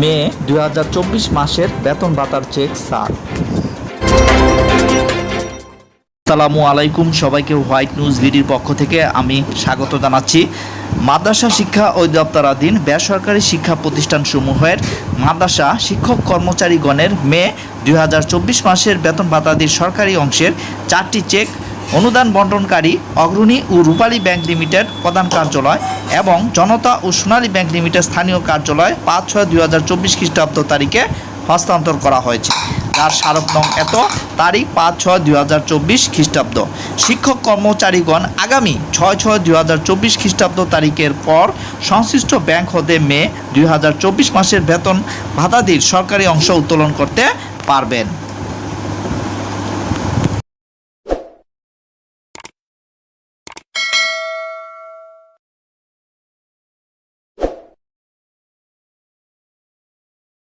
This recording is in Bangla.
মে দুই মাসের বেতন ভাতার চেক স্যার। আসসালামু আলাইকুম সবাইকে হোয়াইট নিউজ ভিডির পক্ষ থেকে আমি স্বাগত জানাচ্ছি। মাদ্রাসা শিক্ষা অধিদপ্তরাধীন বেসরকারি শিক্ষা প্রতিষ্ঠানসমূহের মাদ্রাসা শিক্ষক কর্মচারীগণের মে দুই হাজার চব্বিশ মাসের বেতন ভাতাদির সরকারি অংশের চারটি চেক অনুদান বন্টনকারী অগ্রণী ও রূপালী ব্যাংক লিমিটেড প্রধান কার্যালয় এবং জনতা ও সোনালী ব্যাংক লিমিটেড স্থানীয় কার্যালয় পাঁচ ছয় দুই হাজার চব্বিশ খ্রিস্টাব্দ তারিখে হস্তান্তর করা হয়েছে। যার স্মারক নং এত, তারিখ পাঁচ ছয় দুই হাজার চব্বিশ খ্রিস্টাব্দ। শিক্ষক কর্মচারীগণ আগামী ছয় ছয় দুই হাজার চব্বিশ খ্রিস্টাব্দ তারিখের পর সংশ্লিষ্ট ব্যাংক হতে মে দুই হাজার চব্বিশ মাসের বেতন ভাতাদির সরকারি অংশ উত্তোলন করতে পারবেন।